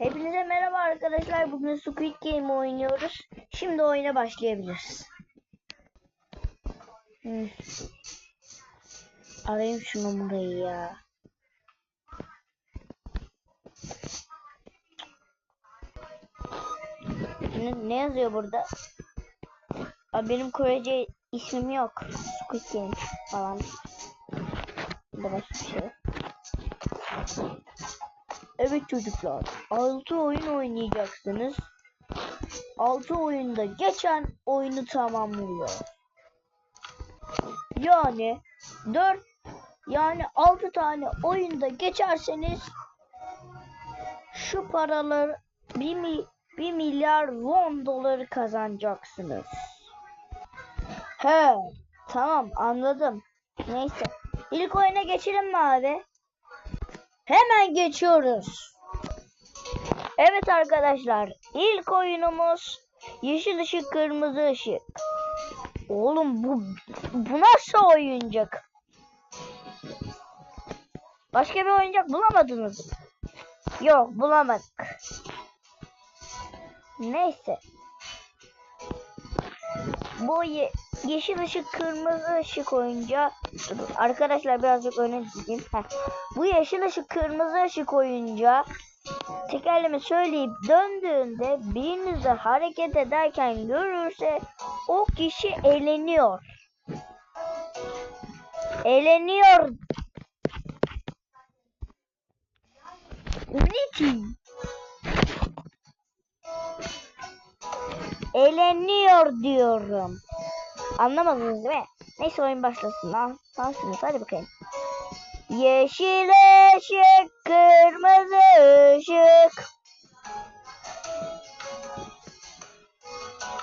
Hepinize merhaba arkadaşlar. Bugün Squid Game oynuyoruz. Şimdi oyuna başlayabiliriz. Hmm. Arayayım şu numarayı ya. Ne, ne yazıyor burada? Aa, benim Korece ismim yok. Squid Game falan. Burada bir şey. Evet çocuklar, 6 oyun oynayacaksınız. 6 oyunda geçen oyunu tamamlıyor. Yani 4 yani 6 tane oyunda geçerseniz şu paraları 1, mi, 1 milyar won doları kazanacaksınız. He, tamam anladım. Neyse. İlk oyuna geçelim mi abi? Hemen geçiyoruz. Evet arkadaşlar, ilk oyunumuz yeşil ışık, kırmızı ışık. Oğlum bu bu nasıl oyuncak? Başka bir oyuncak bulamadınız? Yok, bulamadık. Neyse. Bu ye yeşil ışık, kırmızı ışık oyuncağı. Dur, Arkadaşlar birazcık öne gideyim. Heh. Bu yeşil ışık, kırmızı ışık oyuncağı tekerleme söyleyip döndüğünde birinizi hareket ederken görürse o kişi eğleniyor. Eğleniyor. Unity. Eğleniyor diyorum. Anlamadınız değil mi? Neyse oyun başlasın. Lan, lansınız hadi bakayım. Yeşil ışık, kırmızı ışık.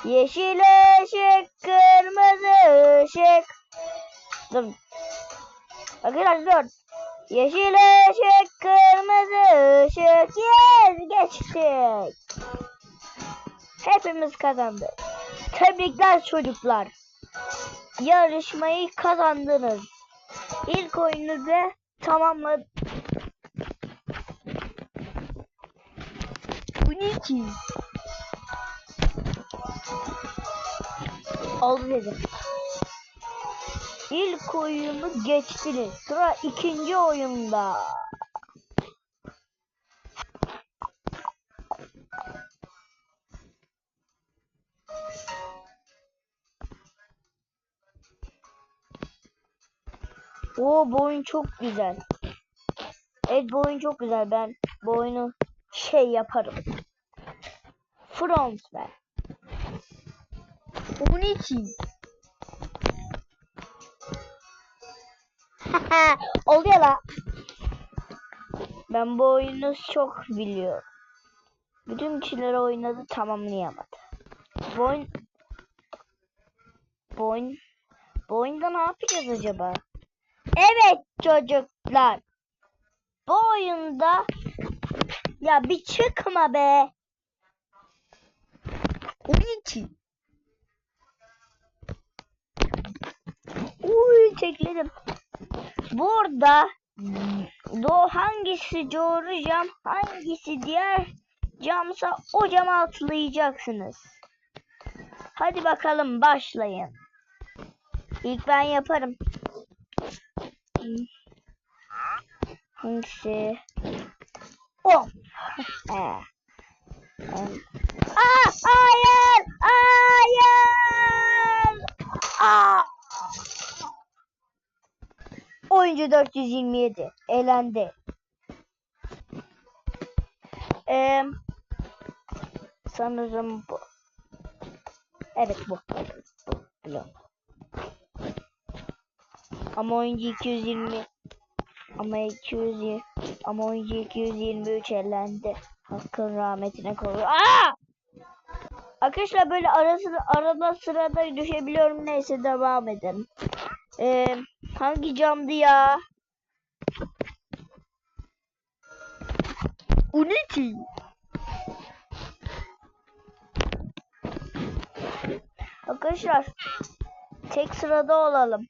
Yeşil ışık, kırmızı ışık. Dur. Arkadaşlar dur. Yeşil ışık, kırmızı ışık. Yes, geçtik. Hepimiz kazandık. Tebrikler çocuklar. Yarışmayı kazandınız. İlk oyunu da tamamladık. Bu ne ki? Oldu dedim. İlk oyunu geçtiniz. Sıra ikinci oyunda. Oo bu oyun çok güzel. Evet bu oyun çok güzel. Ben bu oyunu şey yaparım. Front ver. Ne ki? Oluyor la. Ben bu oyunu çok biliyorum. Bütün kişiler oynadı tamamlayamadı. Bu oyun... Bu ne yapacağız acaba? Evet çocuklar. Bu oyunda ya bir çıkma be. Uyuki. Uy tekledim. Burada do hangisi doğru cam hangisi diğer camsa o cama atlayacaksınız. Hadi bakalım başlayın. İlk ben yaparım. Hangisi? Oh. Aa, hayır! Hayır! Aa! Oyuncu 427 elendi. Ee, sanırım bu. Evet bu. Ama oyuncu 220 ama 220 ama oyuncu 223 elendi. Hakkın rahmetine koruyor. Aa! Arkadaşlar böyle arası arada sırada düşebiliyorum. Neyse devam edelim. Ee, hangi camdı ya? Unity. Arkadaşlar tek sırada olalım.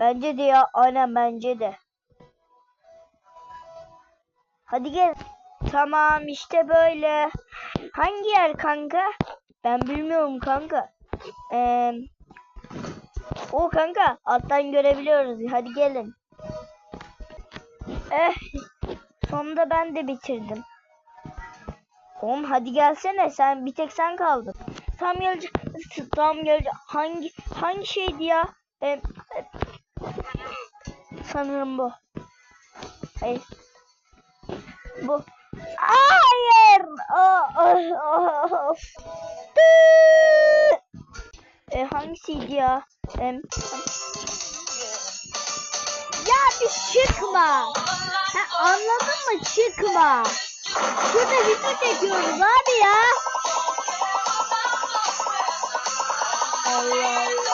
Bence de ya aynen bence de. Hadi gel. Tamam işte böyle. Hangi yer kanka? Ben bilmiyorum kanka. Ee, o kanka alttan görebiliyoruz. Hadi gelin. Eh sonunda ben de bitirdim. Oğlum hadi gelsene sen bir tek sen kaldın. Tam gelecek. Tam gelecek. Hangi hangi şeydi ya? Ee, sanırım bu. Hayır. Bu. Hayır. Ah, of. Tıı. E, hangisiydi ya? Em, ya bir çıkma. Ha, anladın mı? Çıkma. Şurada video çekiyoruz abi ya. Allah Allah.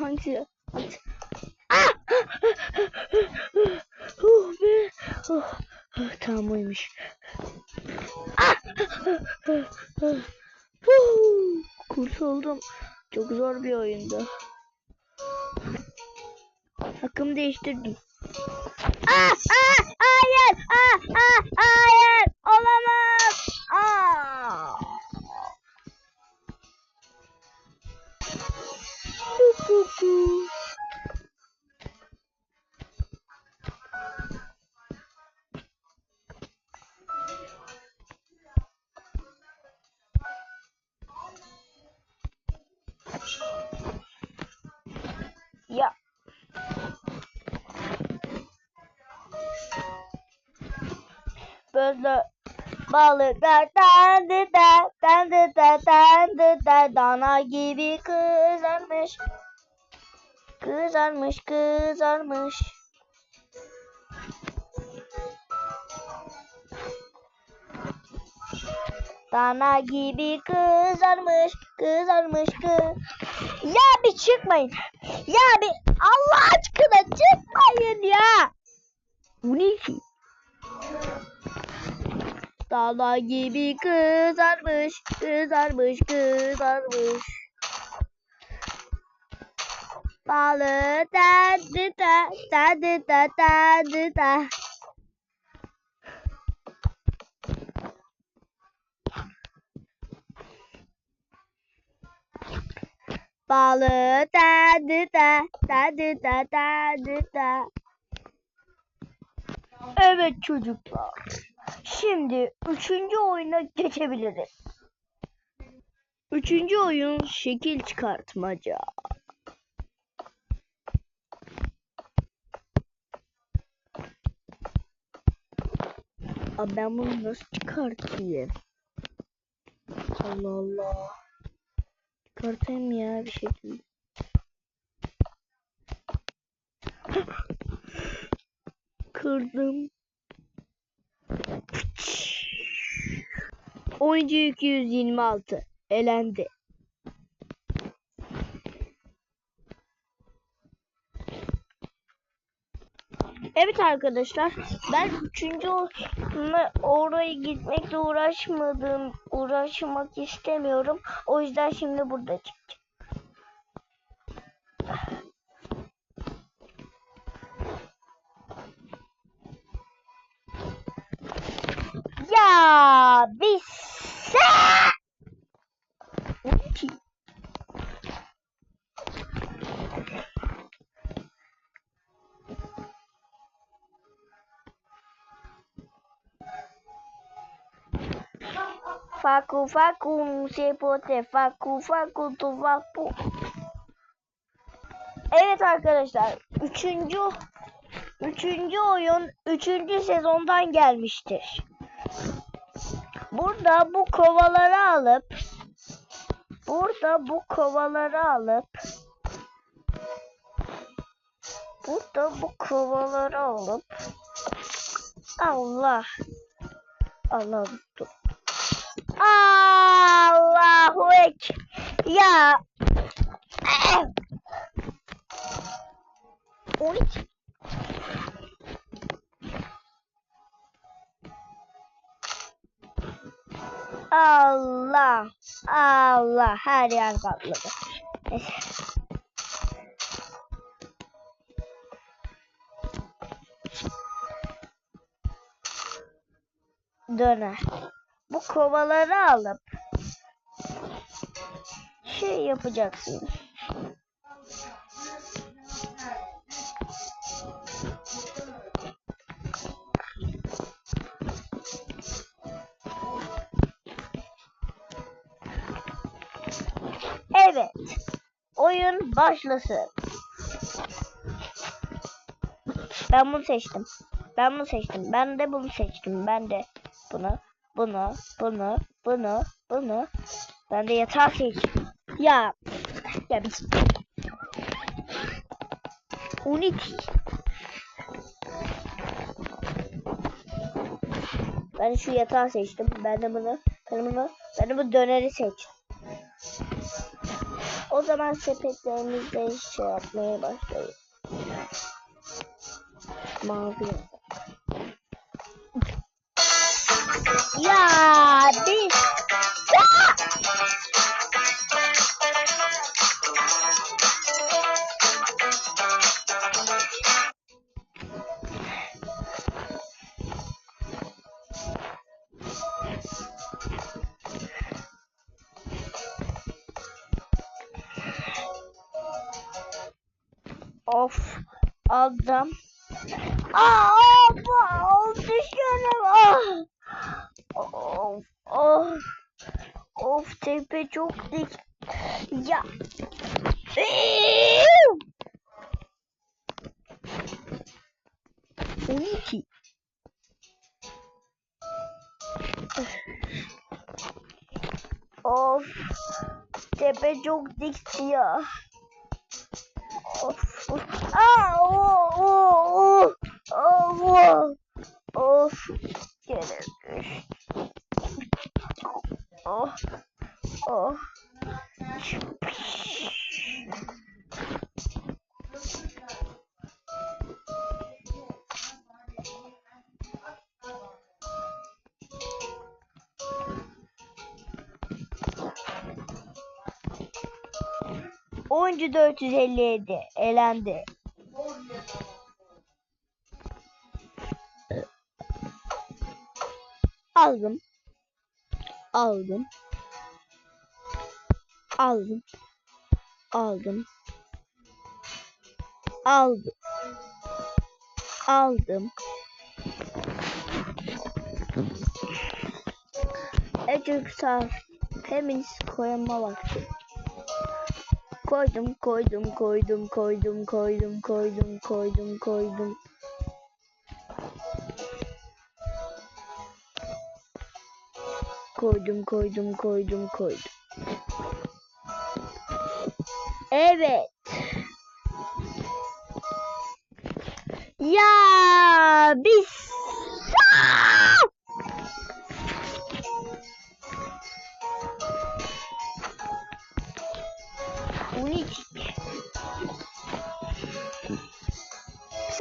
Hangisi? Ah! Oh be. Oh. Ah, Tamam oymuş. Ah! Huu, Kurtuldum. Çok zor bir oyundu. Takım değiştirdim. Balıklar tandı da tandı da tandı da dana gibi kızarmış kızarmış kızarmış. Dana gibi kızarmış kızarmış kız ya bir çıkmayın. Ya bir Allah aşkına çıkmayın ya. Bu ne ki Dağlar gibi kızarmış, kızarmış, kızarmış. Balı tadı da, tadı da, tadı da. Balı tadı da, tadı da, tadı da. Evet çocuklar. Şimdi üçüncü oyuna geçebiliriz. Üçüncü oyun şekil çıkartmaca. Abi ben bunu nasıl çıkartayım? Allah Allah. Çıkartayım ya bir şekilde. Kırdım. Oyuncu 226 elendi. Evet arkadaşlar ben üçüncü oraya gitmekle uğraşmadım uğraşmak istemiyorum o yüzden şimdi burada çıkacağım. Ya bir Facu facu se pote facu facu tu facu. Evet arkadaşlar üçüncü üçüncü oyun üçüncü sezondan gelmiştir. Burada bu kovaları alıp burada bu kovaları alıp Burada bu kovaları alıp Allah Allah dur. Allahu ek. Ya. 12. Allah. Allah. Her yer patladı. Döner. Bu kovaları alıp şey yapacaksın. Evet. Oyun başlasın. Ben bunu seçtim. Ben bunu seçtim. Ben de bunu seçtim. Ben de bunu, bunu, bunu, bunu, bunu. Ben de yatağı seçtim. Ya. Ya biz. 12. Ben şu yatağı seçtim. Ben de bunu, ben bunu, ben bu döneri seçtim. O zaman sepetlerimizde şey yapmaya başlayın. Mavi. Ya biz. Aldım. Aa, of, düşüyorum. Ah. Of, of, of tepe çok dik. Ya. Eee! 12. Of. Tepe çok dik ya. Aa, oh, oh, oh, oh, of. Düştüm. Oh. Oh. Oyuncu 457 elendi. Aldım. Aldım. Aldım. Aldım. Aldım. Aldım. Ecik sağ feminist koyma vakti. Koydum, koydum, koydum, koydum, koydum, koydum, koydum, koydum. Koydum, koydum, koydum, koydum. Evet. Ya biz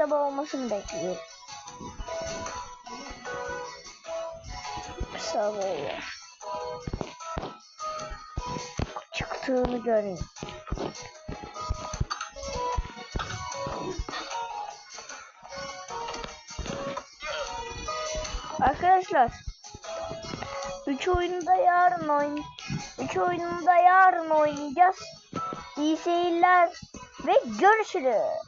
Sabah olmasını bekliyorum. Sabah olur. Çıktığını göreyim. Arkadaşlar 3 oyunu da yarın oyn 3 oyunu yarın oynayacağız. İyi seyirler ve görüşürüz.